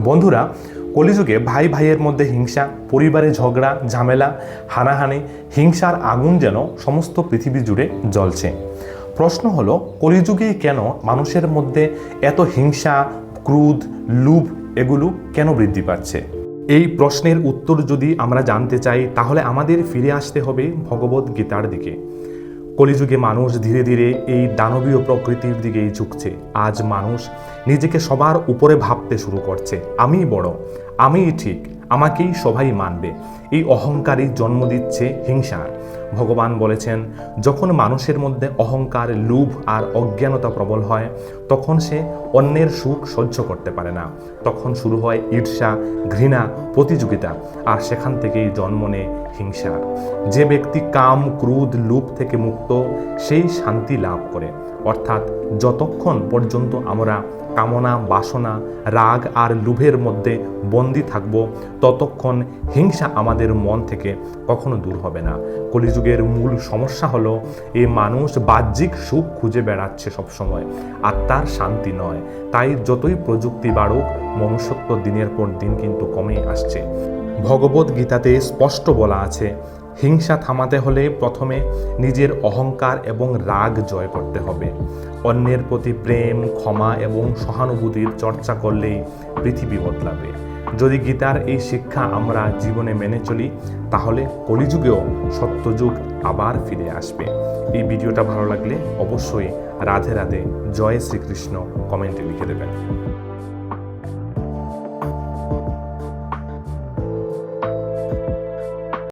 বন্ধুরা, কলিযুগে ভাই ভাইয়ের মধ্যে হিংসা, পরিবারে ঝগড়া, ঝামেলা, হানাহানি, হিংসার আগুন যেন সমস্ত পৃথিবী জুড়ে জ্বলছে। প্রশ্ন হলো, কলিযুগে কেন মানুষের মধ্যে এত হিংসা, ক্রোধ, লুভ এগুলো কেন বৃদ্ধি পাচ্ছে? এই প্রশ্নের উত্তর যদি আমরা জানতে চাই, তাহলে আমাদের ফিরে আসতে হবে ভগবত গীতার দিকে। কলিযুগে মানুষ ধীরে ধীরে এই দানবীয় প্রকৃতির দিকেই ঝুঁকছে। আজ মানুষ নিজেকে সবার উপরে ভাবতে শুরু করছে। আমি বড়। আমিই ঠিক, আমাকেই সবাই মানবে। এই অহংকারই জন্ম দিচ্ছে হিংসার। ভগবান বলেছেন, যখন মানুষের মধ্যে অহংকার, লোভ আর অজ্ঞানতা প্রবল হয়, তখন সে অন্যের সুখ সহ্য করতে পারে না। তখন শুরু হয় ঈর্ষা, ঘৃণা, প্রতিযোগিতা, আর সেখান থেকেই জন্ম নেয় হিংসা। যে ব্যক্তি কাম, ক্রোধ, লোভ থেকে মুক্ত, সেই শান্তি লাভ করে। অর্থাৎ যতক্ষণ পর্যন্ত আমরা কামনা, বাসনা, রাগ আর লোভের মধ্যে বন্দি থাকব, ততক্ষণ হিংসা আমাদের মন থেকে কখনো দূর হবে না। কলিযুগের মূল সমস্যা হলো এই মানুষ বাহ্যিক সুখ খুঁজে বেড়াচ্ছে সবসময়। আত্মার শান্তি নয়। তাই যতই প্রযুক্তি বাড়ুক, মনুষ্যত্ব দিনের পর দিন কিন্তু কমে আসছে। ভগবত গীতাতে স্পষ্ট বলা আছে হিংসা থামাতে হলে প্রথমে নিজের অহংকার এবং রাগ জয় করতে হবে। অন্যের প্রতি প্রেম, ক্ষমা এবং সহানুভূতির চর্চা করলেই পৃথিবী বদলাবে। যদি গীতার এই শিক্ষা আমরা জীবনে মেনে চলি, তাহলে কলিযুগেও সত্যযুগ আবার ফিরে আসবে। এই ভিডিওটা ভালো লাগলে অবশ্যই রাধে রাধে, জয় শ্রীকৃষ্ণ কমেন্টে লিখে দেবেন।